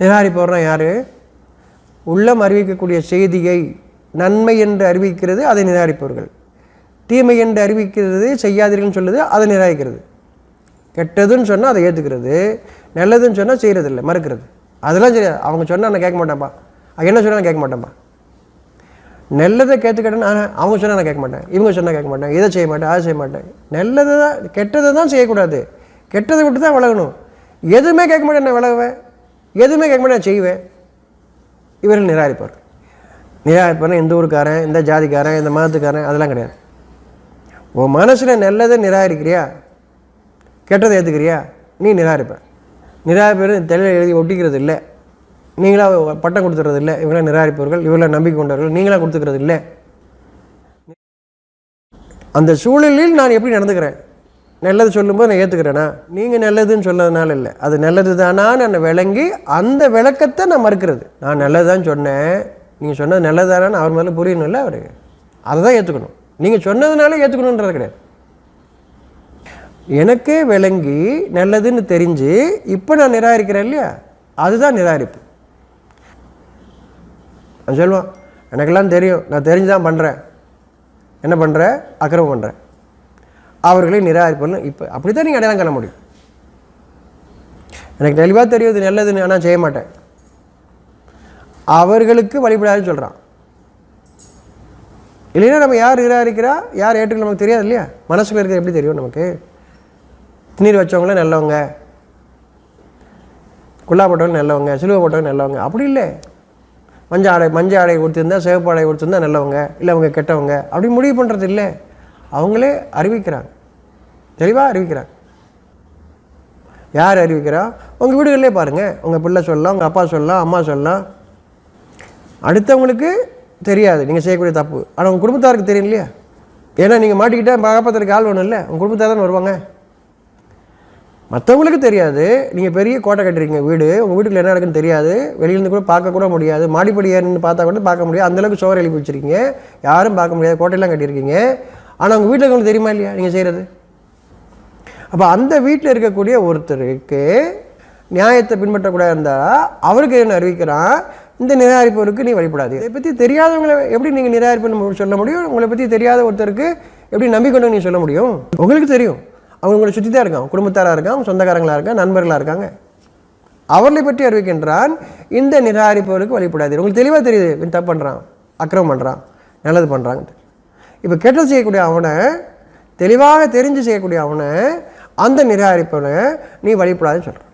நிராகரிப்பவர்னா யார்? உள்ளம் அறிவிக்கக்கூடிய செய்தியை நன்மை என்று அறிவிக்கிறது அதை நிராகரிப்பவர்கள் தீமை என்று அறிவிக்கிறது செய்யாதீர்கள்னு சொல்லுது அதை நிராகரிக்கிறது கெட்டதுன்னு சொன்னால் அதை ஏற்றுக்கிறது நல்லதுன்னு சொன்னால் செய்கிறதில்ல மறுக்கிறது. அதெல்லாம் சரி அவங்க சொன்னால் நான் கேட்க மாட்டேன்ப்பா. என்ன சொன்னால் நான் கேட்க மாட்டேன்ப்பா. நல்லதை கேட்டுக்கிட்டேன்னு அவங்க சொன்னால் நான் கேட்க மாட்டேன் இவங்க சொன்னால் கேட்க மாட்டேன் இதை செய்ய மாட்டேன் அதை செய்ய மாட்டேன். நல்லதை தான் கெட்டதை தான் செய்யக்கூடாது. கெட்டதை விட்டு தான் விலகணும் எதுவுமே கேட்க மாட்டேன் நான் விலகுவேன்? எதுவுமே கேட்க நான் செய்வேன் இவர்கள் நிராகரிப்பார். நிராகரிப்பார்னா இந்த ஊருக்காரன் இந்த ஜாதிக்காரன் இந்த மதத்துக்காரன் அதெல்லாம் கிடையாது. உன் மனசில் நல்லதை நிராகரிக்கிறியா? கெட்டதை ஏற்றுக்கிறியா நீ நிராகரிப்ப. நிராகரிப்பர் தலையில் எழுதி ஒட்டிக்கிறது இல்லை நீங்களா பட்டம் கொடுத்துறது இல்லை இவங்களாம் நிராகரிப்பவர்கள் இவங்கள நம்பிக்கை கொண்டவர்கள் நீங்களாக கொடுத்துக்கிறது இல்லை அந்த சூழலில் நான் எப்படி நடந்துக்கிறேன்? நல்லது சொல்லும்போது நான் ஏற்றுக்கிறேனா நீங்கள் நல்லதுன்னு சொன்னதுனால இல்லை. அது நல்லது தானான்னு நான் விளங்கி அந்த விளக்கத்தை நான் மறுக்கிறது. நான் நல்லது தான் சொன்னேன். நீங்கள் சொன்னது நல்லது தானான்னு அவர் மேலே புரியணும்ல அவர். அதை தான் ஏற்றுக்கணும் நீங்கள் சொன்னதுனால ஏற்றுக்கணுன்றது கிடையாது. எனக்கே விளங்கி நல்லதுன்னு தெரிஞ்சு இப்போ நான் நிராகரிக்கிறேன் இல்லையா? அதுதான் நிராகரிப்பு. நான் சொல்லுவான் எனக்கெல்லாம் தெரியும். நான் தெரிஞ்சு தான் பண்ணுறேன் என்ன பண்ணுறேன் அக்கிரமம் பண்ணுறேன் அவர்களை நிராகரிப்பன்னு இப்போ அப்படி தான் நீங்கள் அடையாளம் காண முடியும். எனக்கு தெளிவாக தெரியும் இது நல்லதுன்னு ஆனால் செய்ய மாட்டேன். அவர்களுக்கு வழிபடாதுன்னு சொல்கிறான் இல்லைன்னா நம்ம யார் நிராகரிக்கிறா? யார் ஏற்றுக்க நமக்கு தெரியாது இல்லையா? மனசுக்குள்ள இருக்கிறது எப்படி தெரியும் நமக்கு? திணீர் வச்சவங்கள நல்லவங்க. குல்லா போட்டவங்க நல்லவங்க சிலுவை போட்டவங்க நல்லவங்க. அப்படி இல்லை. மஞ்சள் ஆடை மஞ்சள் ஆடை கொடுத்துருந்தா சிவப்பு ஆடை கொடுத்துருந்தா நல்லவங்க இல்லை அவங்க கெட்டவங்க. அப்படி முடிவு பண்ணுறது இல்லை. அவங்களே அறிவிக்கிறாங்க. தெளிவாக அறிவிக்கிறாங்க. யார் அறிவிக்கிறா? உங்கள் வீடுகளிலே பாருங்கள் உங்கள் பிள்ளை சொல்லலாம் உங்கள் அப்பா சொல்லலாம் அம்மா சொல்லலாம். அடுத்தவங்களுக்கு தெரியாது. நீங்கள் செய்யக்கூடிய தப்பு. ஆனால் உங்கள் குடும்பத்தாருக்கு தெரியும் இல்லையா? ஏன்னா நீங்கள் மாட்டிக்கிட்டால் காப்பாற்றுறதுக்கு ஆள் ஒன்றும் இல்லை. உங்கள் குடும்பத்தார் தானே வருவாங்க. மற்றவங்களுக்கு தெரியாது. நீங்கள் பெரிய கோட்டை கட்டுறீங்க வீடு. உங்கள் வீட்டுக்குள்ள என்ன நடக்குன்னு தெரியாது. வெளியிலேருந்து கூட பார்க்கக்கூட முடியாது. மாடிப்படி ஏறின்னு பார்த்தா கூட பார்க்க முடியாது. அந்தளவுக்கு சோறு எழுப்பி வச்சுருக்கீங்க. யாரும் பார்க்க முடியாது. கோட்டையெல்லாம் கட்டியிருக்கீங்க. ஆனால் உங்கள் வீட்டில் உங்களுக்கு தெரியுமா இல்லையா நீங்கள் செய்கிறது அப்போ அந்த வீட்டில் இருக்கக்கூடிய ஒருத்தருக்கு நியாயத்தை பின்பற்றக்கூடாது இருந்தால் அவருக்கு என்ன அறிவிக்கிறான்? இந்த நிராகரிப்பவருக்கு நீ வழிபடாது. இதை பற்றி தெரியாதவங்களை எப்படி நீங்கள் நிராகரிப்பு சொல்ல முடியும்? உங்களை பற்றி தெரியாத ஒருத்தருக்கு எப்படி நம்பிக்கொண்டு நீ சொல்ல முடியும்? உங்களுக்கு தெரியும். அவங்க உங்களை சுற்றி தான் இருக்கான் குடும்பத்தாராக இருக்கான் சொந்தக்காரங்களாக இருக்கான் நண்பர்களாக இருக்காங்க. அவர்களை பற்றி அறிவிக்கின்றான் இந்த நிராகரிப்பவருக்கு வழிபடாது. உங்களுக்கு தெளிவாக தெரியுது தப்பு பண்ணுறான் அக்கிரமம் பண்ணுறான் நல்லது பண்ணுறாங்க இப்போ கெட்டது செய்யக்கூடிய அவனை தெளிவாக தெரிஞ்சு செய்யக்கூடிய அவனை அந்த நிராகரிப்பவனை நீ வழிபடாதுன்னு சொல்கிற